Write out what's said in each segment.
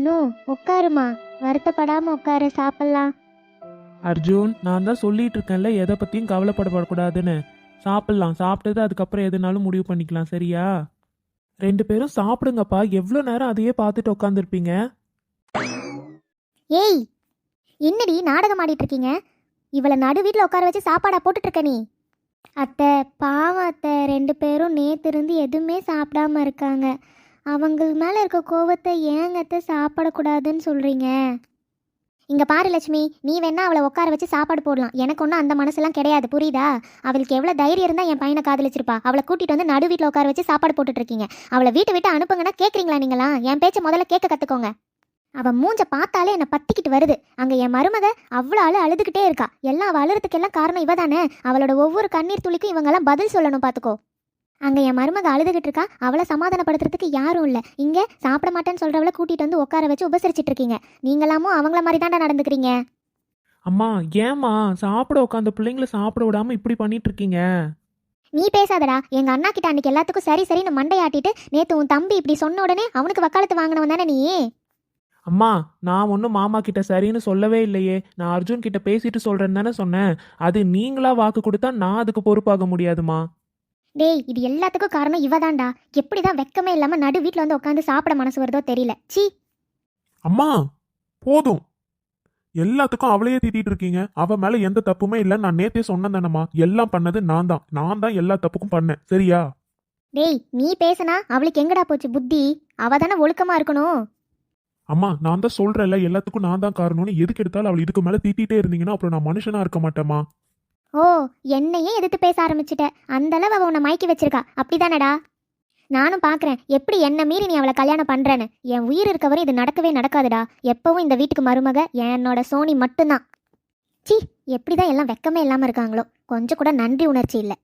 அனு உட்காருமா. வருத்தப்படாம உட்காரு சாப்பிடலாம். அர்ஜுன் நான் தான் சொல்லிட்டு இருக்கேன்ல எதை பற்றியும் கவலைப்படப்படக்கூடாதுன்னு. சாப்பிட்லாம் சாப்பிட்டது அதுக்கப்புறம் எதுனாலும் முடிவு பண்ணிக்கலாம் சரியா? ரெண்டு பேரும் சாப்பிடுங்கப்பா எவ்வளோ நேரம் அதையே பார்த்துட்டு உட்காந்துருப்பீங்க ஏய் என்னடி நாடகம் ஆடிட்டு இருக்கீங்க? இவளை நடு வீட்டில் உட்கார வச்சு சாப்பாடா போட்டுட்டு இருக்க நீ? அத்தை பாவம் அத்தை ரெண்டு பேரும் நேத்து இருந்து எதுவுமே சாப்பிடாம இருக்காங்க. அவங்க மேலே இருக்க கோவத்தை ஏங்க சாப்பிடக்கூடாதுன்னு சொல்கிறீங்க இங்கே பாரு லட்சுமி நீ வேணா அவளை உட்கார வச்சு சாப்பாடு போடலாம். எனக்கு ஒன்றும் அந்த மனசெல்லாம் கிடையாது புரியுதா? அவளுக்கு எவ்வளோ தைரியம் இருந்தால் என் பையனை காதலிச்சிருப்பா. அவளை கூட்டிட்டு வந்து நடு வீட்டில் உட்கார வச்சு சாப்பாடு போட்டுட்ருக்கீங்க அவளை வீட்டை விட்டு அனுப்புங்கன்னா கேட்குறீங்களா நீங்களா? என் பேச்சை முதல்ல கேட்க கற்றுக்கோங்க அவள் மூஞ்ச பார்த்தாலே என்னை பத்திக்கிட்டு வருது. அங்கே என் மருமக அவ்வளோ அழு அழுதுகிட்டே இருக்கா. எல்லாம் அவள் அழுறதுக்கெல்லாம் காரணம் இவ தானே? அவளோட ஒவ்வொரு கண்ணீர் துளிக்கும் இவங்கெல்லாம் பதில் சொல்லணும் பார்த்துக்கோ அங்க என் மருமக அழுதுகிட்டு இருக்கா. அவளை சமாதானப்படுத்துறதுக்கு யாரும் இல்ல. இங்க சாப்பிட மாட்டேன்னு சொல்றவளை கூட்டிட்டு வந்து உட்கார வச்சு உபசரிச்சிட்டு இருக்கீங்க. நீங்களாமும் அவங்கள மாதிரி தாண்டா நடந்துக்கிறீங்க. அம்மா ஏம்மா சாப்பிட உட்காந்த பிள்ளைங்கள சாப்பிட விடாம இப்படி பண்ணிட்டு இருக்கீங்க? நீ பேசாதடா. எங்க அண்ணா கிட்ட அன்னைக்கு எல்லாத்துக்கும் சரி சரின்னு மண்டையாட்டிட்டு நேத்து உன் தம்பி இப்படி சொன்ன உடனே அவனுக்கு வக்காலத்து வாங்கினவன் தானே நீ? அம்மா நான் ஒன்றும் மாமா கிட்ட சரின்னு சொல்லவே இல்லையே. நான் அர்ஜுன் கிட்ட பேசிட்டு சொல்றேன்னு தானே சொன்னேன். அது நீங்களா வாக்கு கொடுத்தா நான் அதுக்கு பொறுப்பாக முடியாதுமா? டேய் இது எல்லாத்துக்கும் காரணம் இவதான்டா. எப்படிதான் வெக்கமே இல்லாம நடு வீட்ல வந்து உட்காந்து சாப்பிட மனசு வருதோ தெரியல. சீ அம்மா போதும். எல்லாத்துக்கும் அவளையே திட்டிட்டு இருக்கீங்க. அவ மேல எந்த தப்புமே இல்ல. நான் நேத்தே சொன்னேன் தானம்மா. எல்லாம் பண்ணது நான் தான். நான் தான் எல்லா தப்புக்கும் பண்ணேன். சரியா? டேய் நீ பேசுனா அவளுக்கு எங்கடா போச்சு புத்தி? அவ தானே ஒழுக்கமா இருக்கணும். அம்மா நான் தான் சொல்றேன்ல எல்லாத்துக்கும் நான் தான் காரணம்னு. எதுக்கு எடுத்தாலும் அவள் இதுக்கு மேல திட்டிட்டே இருந்தீங்கன்னா அப்புறம் நான் மனுஷனா இருக்க மாட்டேமா ஓ என்னையே எதிர்த்து பேச ஆரம்பிச்சிட்ட. அந்த அளவு அவ உன்னை மயக்கி வச்சிருக்கா. அப்படிதானடா. நானும் பார்க்குறேன் எப்படி என்ன மீறி நீ அவளை கல்யாணம் பண்ணுறேன்னு என் உயிர் இருக்க வரை இது நடக்கவே நடக்காதுடா. எப்பவும் இந்த வீட்டுக்கு மருமக என்னோட சோனி மட்டும்தான். சி எப்படிதான் எல்லாம் வெக்கமே இல்லாமல் இருக்காங்களோ. கொஞ்சம் கூட நன்றி உணர்ச்சி இல்லை.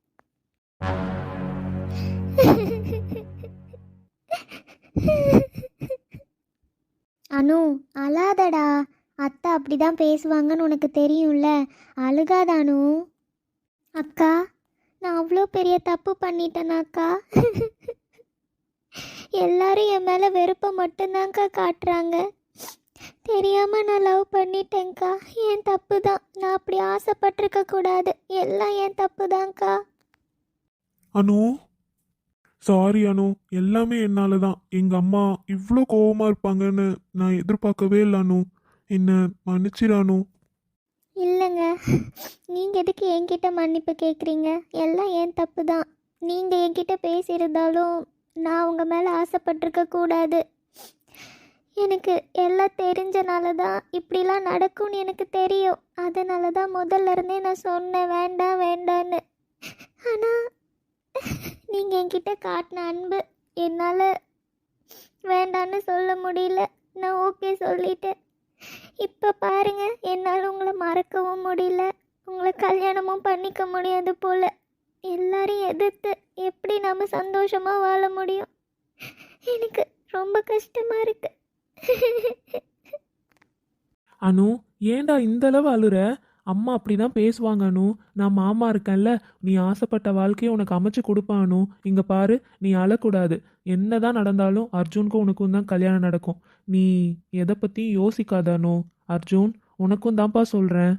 அனு அழாதடா. அத்தை அப்படிதான் பேசுவாங்கன்னு உனக்கு தெரியும்ல. அழுகாதானு அக்கா நான் அவ்வளோ பெரிய தப்பு பண்ணிட்டேனாக்கா? எல்லாரும் என் மேலே வெறுப்பை மட்டும்தான்க்கா காட்டுறாங்க. தெரியாம நான் லவ் பண்ணிட்டேங்க்கா என் தப்பு தான் நான் அப்படி ஆசைப்பட்டிருக்க கூடாது. எல்லாம் என் தப்பு தான்க்கா அனு சாரி அனு. எல்லாமே என்னால தான் எங்க அம்மா இவ்வளோ கோவமா இருப்பாங்கன்னு நான் எதிர்பார்க்கவே இல்லை அனு. என்ன மன்னிச்சிடானு இல்லைங்க. நீங்கள் எதுக்கு என்கிட்ட மன்னிப்பு கேட்குறீங்க எல்லாம் என் தப்பு தான் நீங்கள் என்கிட்ட பேசியிருந்தாலும் நான் உங்கள் மேலே ஆசைப்பட்டிருக்க கூடாது. எனக்கு எல்லாம் தெரிஞ்சனால தான் இப்படிலாம் நடக்கும்னு எனக்கு தெரியும். அதனால தான் முதல்ல இருந்தே நான் சொன்னேன் வேண்டாம் வேண்டான்னு. ஆனால் நீங்கள் என்கிட்ட காட்டின அன்பு என்னால் வேண்டான்னு சொல்ல முடியல நான் ஓகே சொல்லிட்டேன் இப்போ பாருங்க என்னால் உங்களை மறக்கவும் முடியல உங்களை இருக்க முடியாது போல. எல்லாரையும் எதிர்த்து எப்படி நாம சந்தோஷமா வாழ முடியும்? எனக்கு ரொம்ப கஷ்டமா இருக்கு. அனு ஏன்டா இந்த அளவு அழுற? அம்மா அப்படிதான் பேசுவாங்க அனு. நான் மாமா இருக்கேன்ல. நீ ஆசைப்பட்ட வாழ்க்கையை உனக்கு அமைச்சு கொடுப்பேன் அனு. இங்க பாரு நீ அழக்கூடாது. என்னதான் நடந்தாலும் அர்ஜுனுக்கும் உனக்கும் தான் கல்யாணம் நடக்கும். நீ எதை பத்தியும் யோசிக்காத அனு. அர்ஜுன் உனக்கும் தான்ப்பா சொல்றேன்.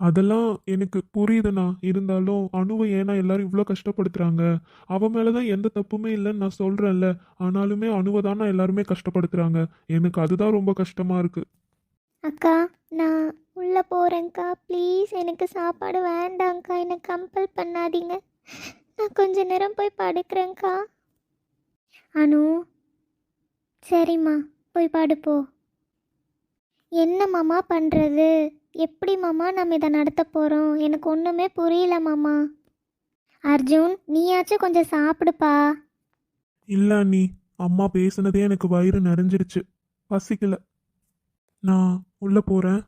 அதெல்லாம் எனக்கு புரியுதுண்ணா. இருந்தாலும் அணுவை ஏன்னா எல்லாரும் இவ்வளோ கஷ்டப்படுத்துறாங்க. அவ மேலதான் எந்த தப்புமே இல்லைன்னு நான் சொல்கிறேன்ல ஆனாலுமே அணுவை தானே எல்லாருமே கஷ்டப்படுத்துறாங்க. எனக்கு அதுதான் ரொம்ப கஷ்டமாக இருக்கு. அக்கா நான் உள்ளே போகிறேங்க்கா ப்ளீஸ் எனக்கு சாப்பாடு வேண்டாங்க்கா என்னை கம்பல் பண்ணாதீங்க. நான் கொஞ்ச நேரம் போய் படுக்கிறேங்க்கா அனு சரிம்மா. போய் படுப்போ. என்ன மாமா பண்ணுறது எப்படி மாமா நம்ம இதை நடத்த போகிறோம் எனக்கு ஒன்றுமே புரியல மாமா. அர்ஜுன் நீயாச்சும் கொஞ்சம் சாப்பிடுப்பா. இல்ல நீ அம்மா பேசுனதே எனக்கு வயிறு நிறைஞ்சிருச்சு. பசிக்கல. நான் உள்ள போறேன்.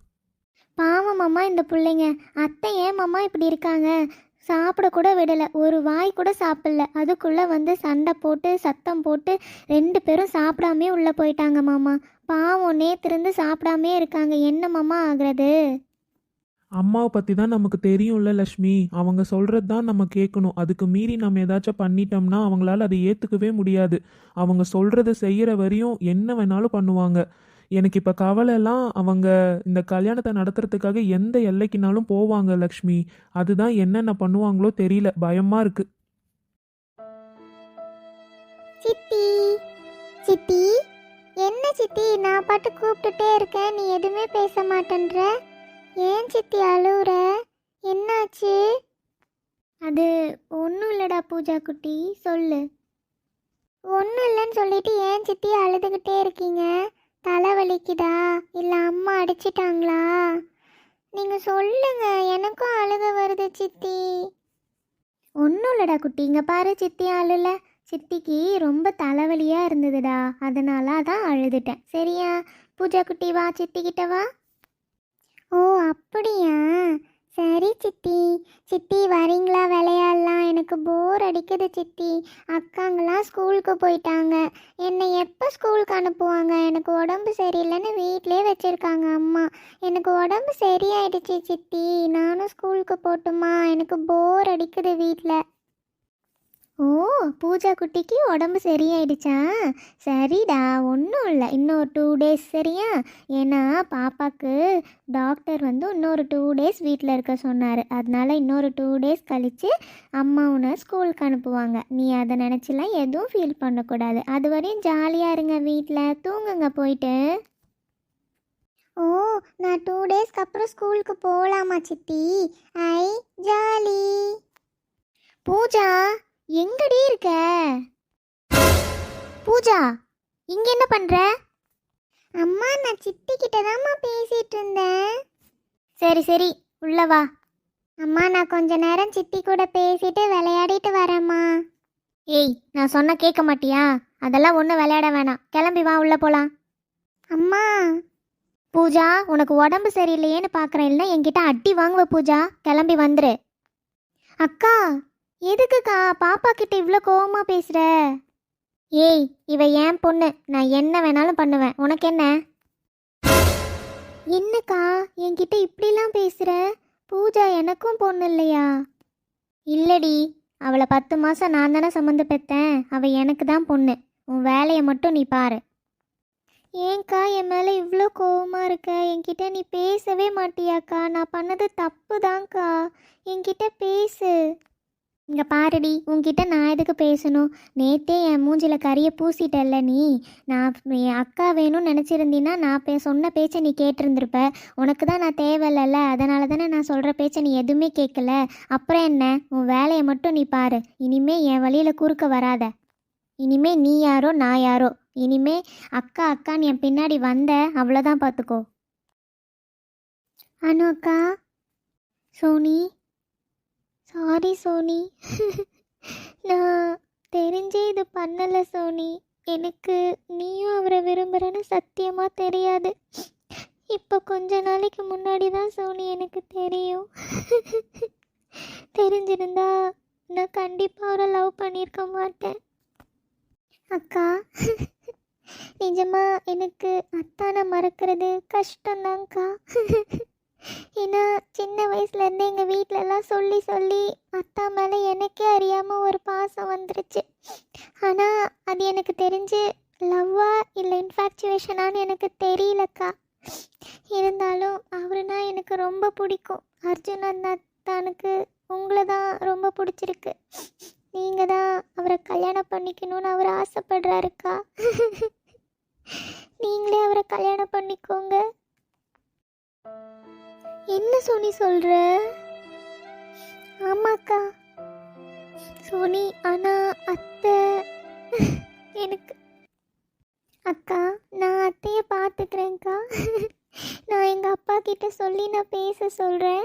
பாவம் மாமா இந்த பிள்ளைங்க. அத்தை ஏன் மாமா இப்படி இருக்காங்க? சாப்பிடக்கூட விடலை. ஒரு வாய் கூட சாப்பிடல. அதுக்குள்ளே வந்து சண்டை போட்டு சத்தம் போட்டு ரெண்டு பேரும் சாப்பிடாமே உள்ளே போயிட்டாங்க மாமா. பாவம் நேத்திருந்து சாப்பிடாமே இருக்காங்க. என்ன மாமா ஆகிறது? அம்மாவை பற்றி தான் நமக்கு தெரியும்ல லக்ஷ்மி. அவங்க சொல்கிறது தான் நம்ம கேட்கணும். அதுக்கு மீறி நம்ம ஏதாச்சும் பண்ணிட்டோம்னா அவங்களால அதை ஏற்றுக்கவே முடியாது. அவங்க சொல்கிறத செய்கிற வரையும் என்ன வேணாலும் பண்ணுவாங்க. எனக்கு இப்போ கவலைலாம் அவங்க இந்த கல்யாணத்தை நடத்துறதுக்காக எந்த எல்லைக்குனாலும் போவாங்க லக்ஷ்மி. அதுதான் என்னென்ன பண்ணுவாங்களோ தெரியல. பயமாக இருக்கு. சித்தி சித்தி என்ன சித்தி? நான் பாட்டு கூப்பிட்டுட்டே இருக்கேன். நீ எதுவுமே பேச மாட்டேன்ற. ஏன் சித்தி அழுவுற? என்னாச்சு? அது ஒன்றும் இல்லைடா பூஜா குட்டி. சொல்லு. ஒன்றும் இல்லைன்னு சொல்லிட்டு ஏன் சித்தி அழுதுகிட்டே இருக்கீங்க? தலைவலிக்குதா? இல்லை அம்மா அடிச்சிட்டாங்களா? நீங்கள் சொல்லுங்க எனக்கும் அழுக வருது சித்தி. ஒன்றும் இல்லடா குட்டி இங்கே பாரு சித்தி அழுல. சித்திக்கு ரொம்ப தலைவலியாக இருந்ததுடா அதனால தான் அழுதுட்டேன். சரியா? பூஜா குட்டி வா சித்திக்கிட்ட வா. ஓ அப்படியா? சரி சித்தி. சித்தி வரீங்களா? விளையாடலாம். எனக்கு போர் அடிக்குது சித்தி. அக்காங்களாம் ஸ்கூலுக்கு போயிட்டாங்க. என்னை எப்போ ஸ்கூலுக்கு அனுப்புவாங்க? எனக்கு உடம்பு சரியில்லைன்னு வீட்டிலே வச்சுருக்காங்க அம்மா. எனக்கு உடம்பு சரியாயிடுச்சு சித்தி. நானும் ஸ்கூலுக்கு போட்டுமா? எனக்கு போர் அடிக்குது வீட்டில் ஓ பூஜா குட்டிக்கு உடம்பு சரியாயிடுச்சா? சரிடா ஒன்றும் இல்லை. இன்னொரு டூ டேஸ் சரியா? ஏன்னா பாப்பாக்கு டாக்டர் வந்து இன்னொரு டூ டேஸ் வீட்டில் இருக்க சொன்னார். அதனால இன்னொரு டூ டேஸ் கழித்து அம்மா உன்னை ஸ்கூலுக்கு அனுப்புவாங்க. நீ அதை நினச்சிலாம் எதுவும் ஃபீல் பண்ணக்கூடாது. அது வரையும் ஜாலியாக இருங்க வீட்டில் தூங்குங்க போயிட்டு. ஓ நான் டூ டேஸ்க்கு அப்புறம் ஸ்கூலுக்கு போகலாமா சித்தி? ஐ ஜாலி பூஜா எங்கடி இருக்க? பூஜா இங்க என்ன பண்ற? அம்மா நான் சித்தி கிட்ட தாம்மா பேசிட்டு இருந்தேன். சரி சரி உள்ள வா. அம்மா நான் கொஞ்ச நேரம் சித்தி கூட பேசிட்டு விளையாடிட்டு வரேம்மா. ஏய் நான் சொன்ன கேட்க மாட்டியா? அதெல்லாம் ஒன்றும் விளையாட வேணாம். கிளம்பி வா உள்ள போலாம். அம்மா. பூஜா உனக்கு உடம்பு சரியில்லையேன்னு பார்க்குறேன் இல்லை என்கிட்ட அடி வாங்குவ பூஜா. கிளம்பி வந்துரு. அக்கா எதுக்குக்கா பாப்பா கிட்ட இவ்வளோ கோவமாக பேசுகிற ஏய் இவ ஏன் பொண்ணு. நான் என்ன வேணாலும் பண்ணுவேன். உனக்கு என்ன? என்னக்கா? என்கிட்ட இப்படிலாம் பேசுகிற பூஜா எனக்கும் பொண்ணு இல்லையா? இல்லடி. அவளை பத்து மாதம் நான் தானே சம்மந்து பெற்றேன் அவள் எனக்கு தான் பொண்ணு. உன் வேலையை மட்டும் நீ பாரு. ஏன்க்கா என் மேலே இவ்வளோ கோவமாக இருக்க? என்கிட்ட நீ பேசவே மாட்டியாக்கா. நான் பண்ணது தப்பு தான்க்கா என்கிட்ட பேசு. இங்கே பாருடி உன்கிட்ட நான் எதுக்கு பேசணும்? நேத்தே என் மூஞ்சில கறியை பூசிட்டல்ல நீ. நான் என் அக்கா வேணும்னு நினச்சிருந்தீன்னா நான் பே சொன்ன பேச்சை நீ கேட்டிருந்திருப்ப. உனக்கு தான் நான் தேவையில்லல்ல. அதனால தானே நான் சொல்கிற பேச்சை நீ எதுவுமே கேட்கல அப்புறம் என்ன? உன் வேலையை மட்டும் நீ பாரு. இனிமே என் வழியில் குறுக்க வராத. இனிமே நீ யாரோ நான் யாரோ. இனிமே அக்கா அக்கான்னு என் பின்னாடி வந்த அவ்வளோதான் பார்த்துக்கோ அனு அக்கா? சோனி? சாரி சோனி. நான் தெரிஞ்சே இது பண்ணலை சோனி. எனக்கு நீயும் அவரை விரும்புகிறேன்னு சத்தியமாக தெரியாது. இப்போ கொஞ்ச நாளைக்கு முன்னாடி தான் சோனி எனக்கு தெரியும். தெரிஞ்சிருந்தா நான் கண்டிப்பாக அவரை லவ் பண்ணியிருக்க மாட்டேன். அக்கா நிஜமாக எனக்கு அத்தானை மறக்கிறது கஷ்டம்தான்க்கா. ஏன்னா சின்ன வயசுலேருந்தே எங்கள் வீட்டிலலாம் சொல்லி சொல்லி அத்தா மேலே எனக்கே அறியாமல் ஒரு பாசம் வந்துருச்சு. ஆனால் அது எனக்கு தெரிஞ்சு லவ்வா இல்லை இன்ஃபேக்சுவேஷனான்னு எனக்கு தெரியலக்கா. இருந்தாலும் அவருனா எனக்கு ரொம்ப பிடிக்கும். அர்ஜுன் அந்த உங்களை தான் ரொம்ப பிடிச்சிருக்கு. நீங்கள் தான் அவரை கல்யாணம் பண்ணிக்கணும்னு அவர் ஆசைப்படுறாருக்கா? நீங்களே அவரை கல்யாணம் பண்ணிக்கோங்க. என்ன சோனி சொல்ற? ஆமாக்கா. சோனி ஆனால் அத்தை. எனக்கு அக்கா நான் அத்தையை பார்த்துக்கிறேன்க்கா. நான் எங்கள் அப்பா கிட்ட சொல்லி நான் பேச சொல்கிறேன்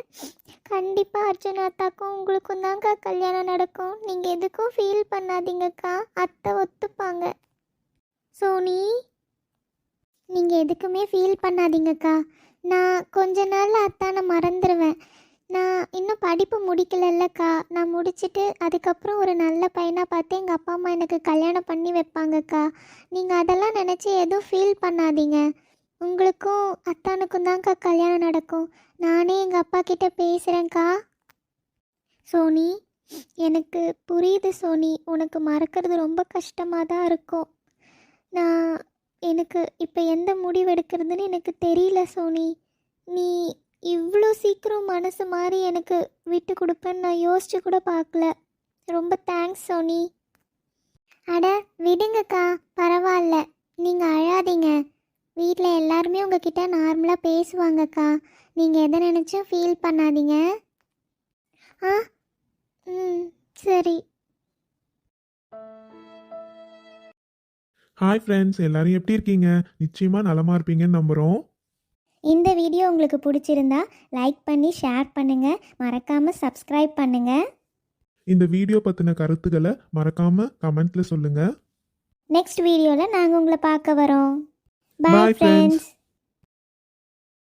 கண்டிப்பாக அர்ஜுன் அத்தாக்கும் உங்களுக்கும் தான்க்கா கல்யாணம் நடக்கும். நீங்கள் எதுக்கும் ஃபீல் பண்ணாதீங்கக்கா. அத்தை ஒத்துப்பாங்க. சோனி நீங்கள் எதுக்குமே ஃபீல் பண்ணாதீங்கக்கா. நான் கொஞ்ச நாள் அத்தானை மறந்துடுவேன் நான் இன்னும் படிப்பு முடிக்கலல்லக்கா. நான் முடிச்சுட்டு அதுக்கப்புறம் ஒரு நல்ல பையனாக பார்த்து எங்கள் அப்பா அம்மா எனக்கு கல்யாணம் பண்ணி வைப்பாங்கக்கா. நீங்கள் அதெல்லாம் நினச்சி எதுவும் ஃபீல் பண்ணாதீங்க. உங்களுக்கும் அத்தானுக்கும் தான்க்கா கல்யாணம் நடக்கும். நானே எங்கள் அப்பா கிட்ட பேசுகிறேன்க்கா சோனி எனக்கு புரியுது சோனி. உனக்கு மறக்கிறது ரொம்ப கஷ்டமாக தான் இருக்கும். நான் எனக்கு இப்போ எந்த முடிவு எடுக்கிறதுன்னு எனக்கு தெரியல சோனி. நீ இவ்வளோ சீக்கிரம் மனசு மாதிரி எனக்கு விட்டு கொடுப்பேன்னு நான் யோசிச்சு கூட பார்க்கல. ரொம்ப தேங்க்ஸ் சோனி. அட விடுங்கக்கா. பரவாயில்ல. நீங்கள் அழாதீங்க. வீட்டில் எல்லாருமே உங்ககிட்ட நார்மலாக பேசுவாங்கக்கா. நீங்கள் எதை நினச்சும் ஃபீல் பண்ணாதீங்க. ஆ? ம் சரி. ஹாய் ஃப்ரெண்ட்ஸ் எல்லாரும் எப்படி இருக்கீங்க? நிச்சயமா நலமா இருப்பீங்கன்னு நம்புறோம். இந்த வீடியோ உங்களுக்கு பிடிச்சிருந்தா லைக் பண்ணி ஷேர் பண்ணுங்கள் மறக்காமல் சப்ஸ்கிரைப் பண்ணுங்கள் இந்த வீடியோ பத்தின கருத்துக்களை மறக்காம கமெண்ட்ல சொல்லுங்க. நெக்ஸ்ட் வீடியோவில் நாங்கள் உங்களை பார்க்க வரோம். Bye, பாய் friends. ஃப்ரெண்ட்ஸ்